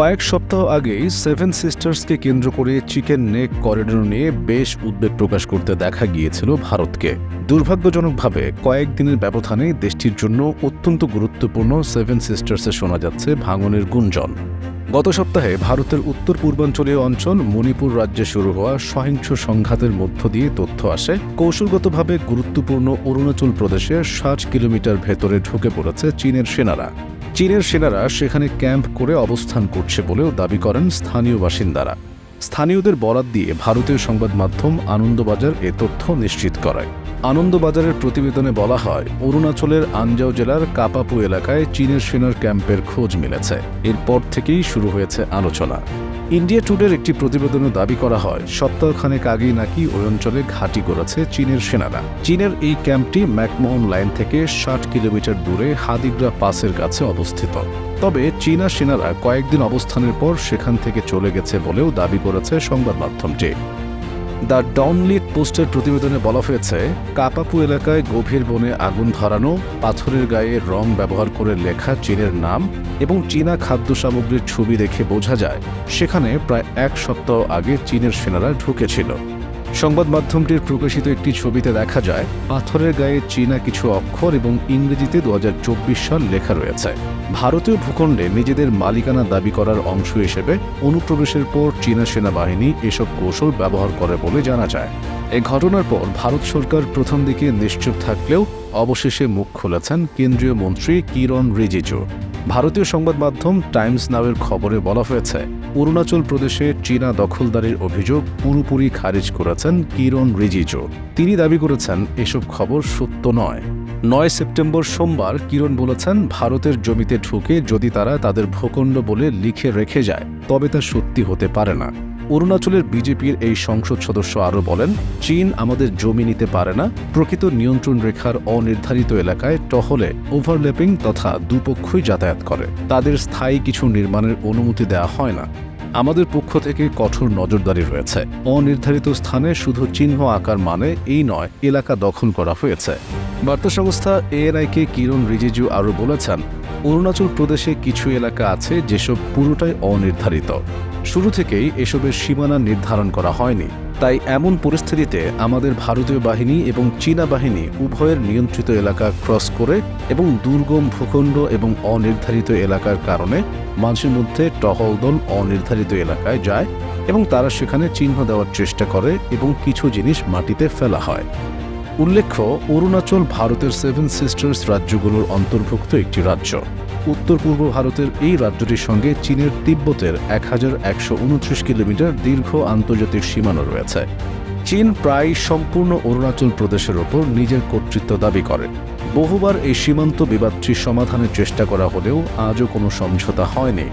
কয়েক সপ্তাহ আগেই সেভেন সিস্টার্সকে কেন্দ্র করে চিকেন নেক করিডোর নিয়ে বেশ উদ্বেগ প্রকাশ করতে দেখা গিয়েছিল ভারতকে। দুর্ভাগ্যজনকভাবে কয়েকদিনের ব্যবধানে দেশটির জন্য অত্যন্ত গুরুত্বপূর্ণ সেভেন সিস্টার্সে শোনা যাচ্ছে ভাঙনের গুঞ্জন। গত সপ্তাহে ভারতের উত্তর পূর্বাঞ্চলীয় অঞ্চল মণিপুর রাজ্যে শুরু হওয়া সহিংস সংঘাতের মধ্য দিয়ে তথ্য আসে। কৌশলগতভাবে গুরুত্বপূর্ণ অরুণাচল প্রদেশের ষাট কিলোমিটার ভেতরে ঢুকে পড়েছে চীনের সেনারা। চীনের সেনারা সেখানে ক্যাম্প করে অবস্থান করছে বলেও দাবি করেন স্থানীয় বাসিন্দারা। স্থানীয়দের বরাত দিয়ে ভারতীয় সংবাদ মাধ্যম আনন্দবাজার এ তথ্য নিশ্চিত করায়। আনন্দবাজারের প্রতিবেদনে বলা হয়, অরুণাচলের আনজাও জেলার কাপাপু এলাকায় চীনের সেনার ক্যাম্পের খোঁজ মিলেছে। এরপর থেকেই শুরু হয়েছে আলোচনা। ইন্ডিয়া টুডের একটি প্রতিবেদনে দাবি করা হয়, সপ্তাহখানেক আগেই নাকি ওই অঞ্চলে ঘাঁটি করেছে চীনের সেনারা। চীনের এই ক্যাম্পটি ম্যাকমোহন লাইন থেকে ষাট কিলোমিটার দূরে হাদিগ্রা পাসের কাছে অবস্থিত। তবে চীনা সেনারা কয়েকদিন অবস্থানের পর সেখান থেকে চলে গেছে বলেও দাবি করেছে সংবাদ মাধ্যমটি দ্য ডনলিট পোস্টের প্রতিবেদনে বলা হয়েছে, কাপাপু এলাকায় গভীর বনে আগুন ধরানো, পাথরের গায়ে রং ব্যবহার করে লেখা চীনের নাম এবং চীনা খাদ্য সামগ্রীর ছবি দেখে বোঝা যায়, সেখানে প্রায় এক সপ্তাহ আগে চীনের সেনারা ঢুকেছিল। সংবাদ মাধ্যমটির প্রকাশিত একটি ছবিতে দেখা যায়, পাথরের গায়ে চীনা কিছু অক্ষর এবং ইংরেজিতে দু হাজার চব্বিশ সাল লেখা রয়েছে। ভারতীয় ভূখণ্ডে নিজেদের মালিকানা দাবি করার অংশ হিসেবে অনুপ্রবেশের পর চীনা সেনাবাহিনী এসব কৌশল ব্যবহার করে বলে জানা যায়। এ ঘটনার পর ভারত সরকার প্রথম দিকে নিশ্চুপ থাকলেও অবশেষে মুখ খুলেছেন কেন্দ্রীয় মন্ত্রী কিরণ রিজিজু। ভারতীয় সংবাদ মাধ্যম টাইমস নাওয়ের খবরে বলা হয়েছে অরুণাচল প্রদেশে চীনা দখলদারির অভিযোগ পুরোপুরি খারিজ করেছেন কিরণ রিজিজু। তিনি দাবি করেছেন, এসব খবর সত্য নয়। নয় সেপ্টেম্বর সোমবার কিরণ বলেছেন, ভারতের জমিতে ঢুকে যদি তারা তাদের ভূখণ্ড বলে লিখে রেখে যায়, তবে তা সত্যি হতে পারে না। অরুণাচলের বিজেপির এই সংসদ সদস্য আরও বলেন, চীন আমাদের জমি নিতে পারে না, প্রকৃত নিয়ন্ত্রণ রেখার অনির্ধারিত এলাকায় টহলে ওভারল্যাপিং তথা দুপক্ষই যাতায়াত করে। তাদের স্থায়ী কিছু নির্মাণের অনুমতি দেওয়া হয় না। আমাদের পক্ষ থেকে কঠোর নজরদারি রয়েছে। অনির্ধারিত স্থানে শুধু চিহ্ন আকার মানে এই নয়, এলাকা দখল করা হয়েছে। বার্তা সংস্থা এএনআইকে কিরণ রিজিজু আরও বলেছেন, অরুণাচল প্রদেশে কিছু এলাকা আছে যেসব পুরোটাই অনির্ধারিত। শুরু থেকেই এসবের সীমানা নির্ধারণ করা হয়নি। তাই এমন পরিস্থিতিতে আমাদের ভারতীয় বাহিনী এবং চীনা বাহিনী উভয়ের নিয়ন্ত্রিত এলাকা ক্রস করে এবং দুর্গম ভূখণ্ড এবং অনির্ধারিত এলাকার কারণে মাঝে মধ্যে টহল দল অনির্ধারিত এলাকায় যায় এবং তারা সেখানে চিহ্ন দেওয়ার চেষ্টা করে এবং কিছু জিনিস মাটিতে ফেলা হয়। উল্লেখ্য, অরুণাচল ভারতের সেভেন সিস্টার্স রাজ্যগুলোর অন্তর্ভুক্ত একটি রাজ্য। উত্তর পূর্ব ভারতের এই রাজ্যটির সঙ্গে চীনের তিব্বতের এক হাজার একশো উনত্রিশ কিলোমিটার দীর্ঘ আন্তর্জাতিক সীমানা রয়েছে। চীন প্রায় সম্পূর্ণ অরুণাচল প্রদেশের ওপর নিজের কর্তৃত্ব দাবি করে। বহুবার এই সীমান্ত বিবাদটি সমাধানের চেষ্টা করা হলেও আজও কোনো সমঝোতা হয়নি।